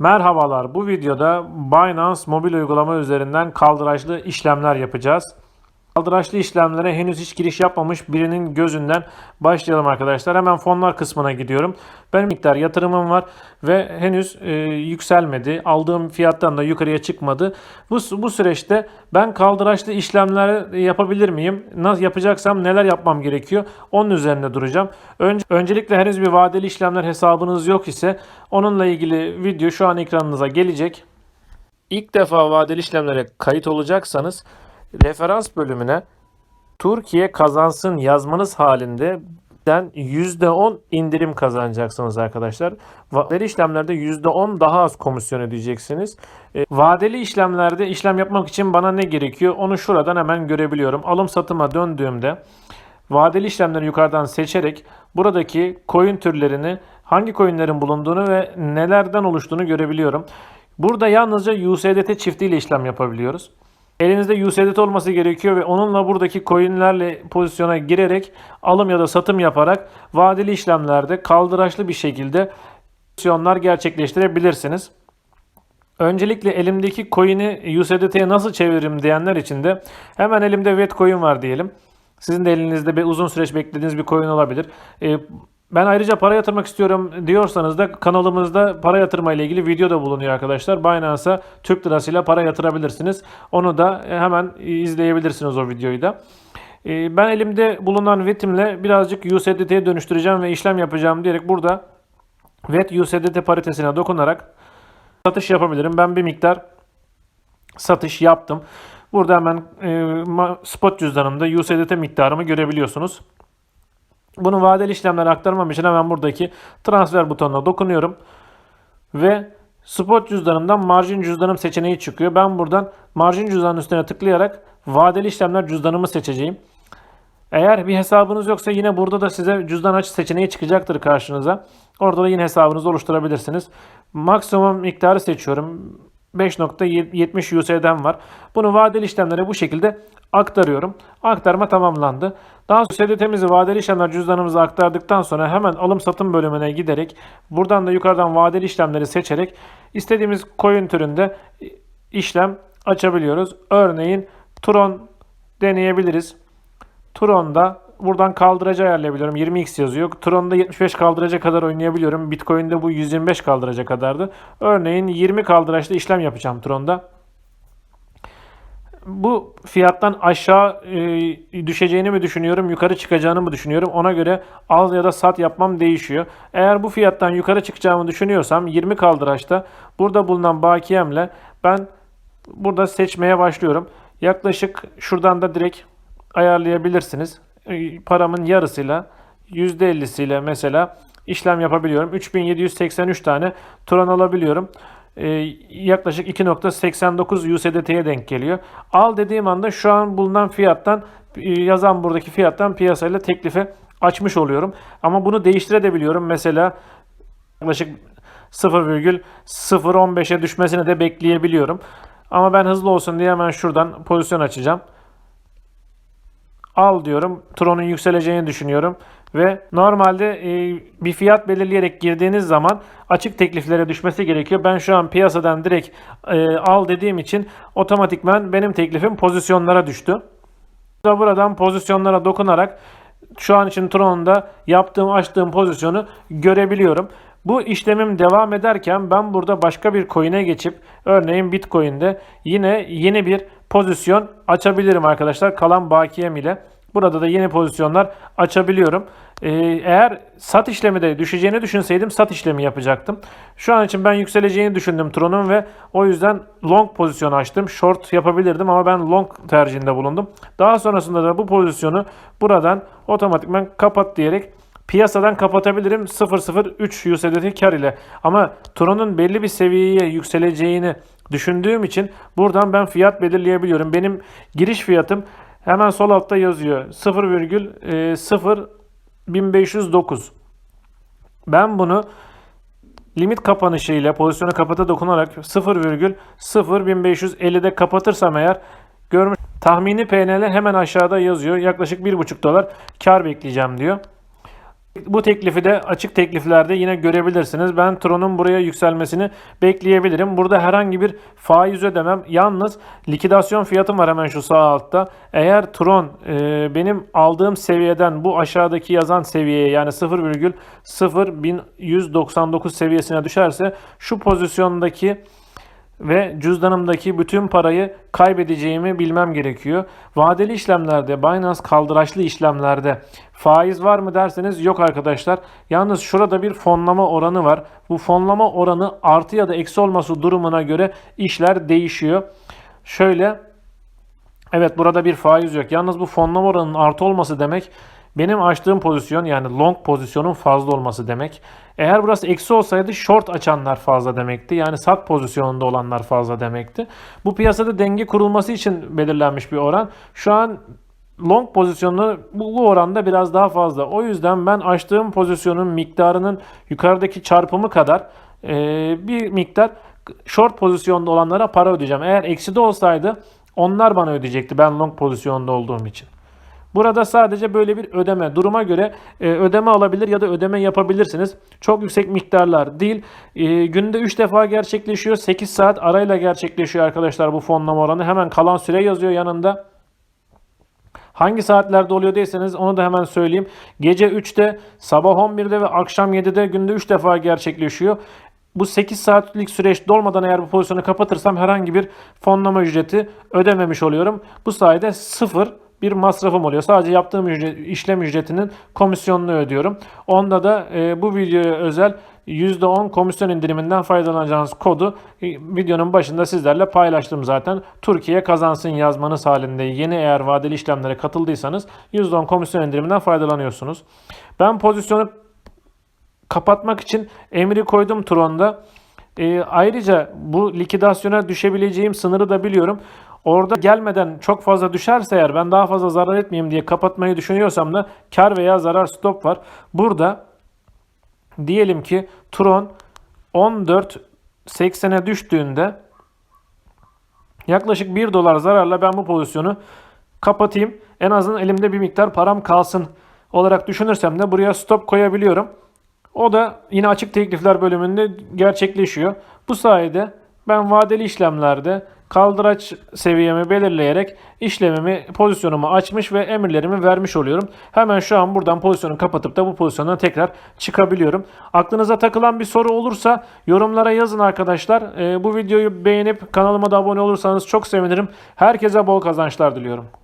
Merhabalar. Bu videoda Binance mobil uygulama üzerinden kaldıraçlı işlemler yapacağız. Kaldıraçlı işlemlere henüz hiç giriş yapmamış birinin gözünden başlayalım arkadaşlar. Hemen fonlar kısmına gidiyorum. Benim miktar yatırımım var ve henüz e, yükselmedi. Aldığım fiyattan da yukarıya çıkmadı. Bu, bu süreçte ben kaldıraçlı işlemler yapabilir miyim? Nasıl yapacaksam neler yapmam gerekiyor? Onun üzerine duracağım. Önce, öncelikle henüz bir vadeli işlemler hesabınız yok ise onunla ilgili video şu an ekranınıza gelecek. İlk defa vadeli işlemlere kayıt olacaksanız referans bölümüne Türkiye kazansın yazmanız halinde den %10 indirim kazanacaksınız arkadaşlar. Vadeli işlemlerde %10 daha az komisyon ödeyeceksiniz. E, vadeli işlemlerde işlem yapmak için bana ne gerekiyor? Onu şuradan hemen görebiliyorum. Alım satıma döndüğümde vadeli işlemleri yukarıdan seçerek buradaki coin türlerini hangi coinlerin bulunduğunu ve nelerden oluştuğunu görebiliyorum. Burada yalnızca USDT çiftiyle işlem yapabiliyoruz. Elinizde USDT olması gerekiyor ve onunla buradaki coinlerle pozisyona girerek alım ya da satım yaparak vadeli işlemlerde kaldıraçlı bir şekilde pozisyonlar gerçekleştirebilirsiniz. Öncelikle elimdeki coin'i USDT'ye nasıl çeviririm diyenler için de hemen elimde VET coin var diyelim. Sizin de elinizde bir uzun süreç beklediğiniz bir coin olabilir. Ee, ben ayrıca para yatırmak istiyorum diyorsanız da kanalımızda para yatırma ile ilgili video da bulunuyor arkadaşlar. Binance'a Türk lirasıyla para yatırabilirsiniz. Onu da hemen izleyebilirsiniz o videoyu da. Ee, Ben elimde bulunan VET'imle birazcık USDT'ye dönüştüreceğim ve işlem yapacağım diyerek burada VET USDT paritesine dokunarak satış yapabilirim. Ben bir miktar satış yaptım. Burada hemen e, spot cüzdanımda USDT miktarımı görebiliyorsunuz. Bunu vadeli işlemlere aktarmam için hemen buradaki transfer butonuna dokunuyorum. Ve spot cüzdanımdan marjin cüzdanım seçeneği çıkıyor. Ben buradan marjin cüzdanın üstüne tıklayarak vadeli işlemler cüzdanımı seçeceğim. Eğer bir hesabınız yoksa yine burada da size cüzdan aç seçeneği çıkacaktır karşınıza. Orada da yine hesabınızı oluşturabilirsiniz. Maksimum miktarı seçiyorum. 5.70 USD'm var. Bunu vadeli işlemlere bu şekilde aktarıyorum. Aktarma tamamlandı. Daha sonra USDT'mizi vadeli işlemler cüzdanımıza aktardıktan sonra hemen alım satım bölümüne giderek buradan da yukarıdan vadeli işlemleri seçerek istediğimiz coin türünde işlem açabiliyoruz. Örneğin Tron deneyebiliriz. Tron'da buradan kaldıracı ayarlayabiliyorum. 20x yazıyor. Tron'da 75 kaldıraca kadar oynayabiliyorum. Bitcoin'de bu 125 kaldıraca kadardı. Örneğin 20 kaldıraçta işlem yapacağım Tron'da. Bu fiyattan aşağı e, düşeceğini mi düşünüyorum, yukarı çıkacağını mı düşünüyorum? Ona göre al ya da sat yapmam değişiyor. Eğer bu fiyattan yukarı çıkacağımı düşünüyorsam 20 kaldıraçta burada bulunan bakiyemle ben burada seçmeye başlıyorum. Yaklaşık şuradan da direkt ayarlayabilirsiniz. E, Paramın yarısıyla %50'siyle mesela işlem yapabiliyorum. 3783 tane Turan alabiliyorum. E, yaklaşık 2.89 USDT'ye denk geliyor. Al dediğim anda şu an bulunan fiyattan e, yazan buradaki fiyattan piyasayla teklife açmış oluyorum. Ama bunu değiştirebiliyorum. Mesela yaklaşık 0,015'e düşmesini de bekleyebiliyorum. Ama ben hızlı olsun diye hemen şuradan pozisyon açacağım al diyorum. Tron'un yükseleceğini düşünüyorum. Ve normalde e, bir fiyat belirleyerek girdiğiniz zaman açık tekliflere düşmesi gerekiyor. Ben şu an piyasadan direkt e, al dediğim için otomatikman benim teklifim pozisyonlara düştü. Da buradan pozisyonlara dokunarak şu an için Tron'da yaptığım açtığım pozisyonu görebiliyorum. Bu işlemim devam ederken ben burada başka bir coin'e geçip örneğin Bitcoin'de yine yeni bir pozisyon açabilirim arkadaşlar kalan bakiyem ile. Burada da yeni pozisyonlar açabiliyorum. Ee, eğer sat işlemi de düşeceğini düşünseydim sat işlemi yapacaktım. Şu an için ben yükseleceğini düşündüm Tron'un ve o yüzden long pozisyon açtım. Short yapabilirdim ama ben long tercihinde bulundum. Daha sonrasında da bu pozisyonu buradan otomatikman kapat diyerek piyasadan kapatabilirim 0.03 USDT kar ile. Ama Tron'un belli bir seviyeye yükseleceğini düşündüğüm için buradan ben fiyat belirleyebiliyorum. Benim giriş fiyatım hemen sol altta yazıyor. 0,01509. Ben bunu limit kapanışı ile pozisyonu kapata dokunarak 0,01550'de kapatırsam eğer görmüş tahmini PNL hemen aşağıda yazıyor. Yaklaşık 1,5 dolar kar bekleyeceğim diyor. Bu teklifi de açık tekliflerde yine görebilirsiniz. Ben Tron'un buraya yükselmesini bekleyebilirim. Burada herhangi bir faiz ödemem. Yalnız likidasyon fiyatım var hemen şu sağ altta. Eğer Tron e, benim aldığım seviyeden bu aşağıdaki yazan seviyeye yani 0,0199 seviyesine düşerse şu pozisyondaki ve cüzdanımdaki bütün parayı kaybedeceğimi bilmem gerekiyor. Vadeli işlemlerde, Binance kaldıraçlı işlemlerde faiz var mı derseniz yok arkadaşlar. Yalnız şurada bir fonlama oranı var. Bu fonlama oranı artı ya da eksi olması durumuna göre işler değişiyor. Şöyle Evet burada bir faiz yok. Yalnız bu fonlama oranının artı olması demek benim açtığım pozisyon yani long pozisyonun fazla olması demek. Eğer burası eksi olsaydı short açanlar fazla demekti. Yani sat pozisyonunda olanlar fazla demekti. Bu piyasada denge kurulması için belirlenmiş bir oran. Şu an long pozisyonu bu, oranda biraz daha fazla. O yüzden ben açtığım pozisyonun miktarının yukarıdaki çarpımı kadar e, bir miktar short pozisyonda olanlara para ödeyeceğim. Eğer eksi de olsaydı onlar bana ödeyecekti ben long pozisyonda olduğum için. Burada sadece böyle bir ödeme duruma göre e, ödeme alabilir ya da ödeme yapabilirsiniz. Çok yüksek miktarlar değil. E, günde 3 defa gerçekleşiyor. 8 saat arayla gerçekleşiyor arkadaşlar bu fonlama oranı. Hemen kalan süre yazıyor yanında. Hangi saatlerde oluyor derseniz onu da hemen söyleyeyim. Gece 3'te, sabah 11'de ve akşam 7'de günde 3 defa gerçekleşiyor. Bu 8 saatlik süreç dolmadan eğer bu pozisyonu kapatırsam herhangi bir fonlama ücreti ödememiş oluyorum. Bu sayede sıfır bir masrafım oluyor. Sadece yaptığım ücret, işlem ücretinin komisyonunu ödüyorum. Onda da e, bu videoya özel %10 komisyon indiriminden faydalanacağınız kodu e, videonun başında sizlerle paylaştım zaten. Türkiye kazansın yazmanız halinde yeni eğer vadeli işlemlere katıldıysanız %10 komisyon indiriminden faydalanıyorsunuz. Ben pozisyonu kapatmak için emri koydum Tron'da. E, ayrıca bu likidasyona düşebileceğim sınırı da biliyorum. Orada gelmeden çok fazla düşerse eğer ben daha fazla zarar etmeyeyim diye kapatmayı düşünüyorsam da kar veya zarar stop var. Burada diyelim ki Tron 14.80'e düştüğünde yaklaşık 1 dolar zararla ben bu pozisyonu kapatayım. En azından elimde bir miktar param kalsın olarak düşünürsem de buraya stop koyabiliyorum. O da yine açık teklifler bölümünde gerçekleşiyor. Bu sayede ben vadeli işlemlerde kaldıraç seviyemi belirleyerek işlemimi, pozisyonumu açmış ve emirlerimi vermiş oluyorum. Hemen şu an buradan pozisyonu kapatıp da bu pozisyondan tekrar çıkabiliyorum. Aklınıza takılan bir soru olursa yorumlara yazın arkadaşlar. Ee, bu videoyu beğenip kanalıma da abone olursanız çok sevinirim. Herkese bol kazançlar diliyorum.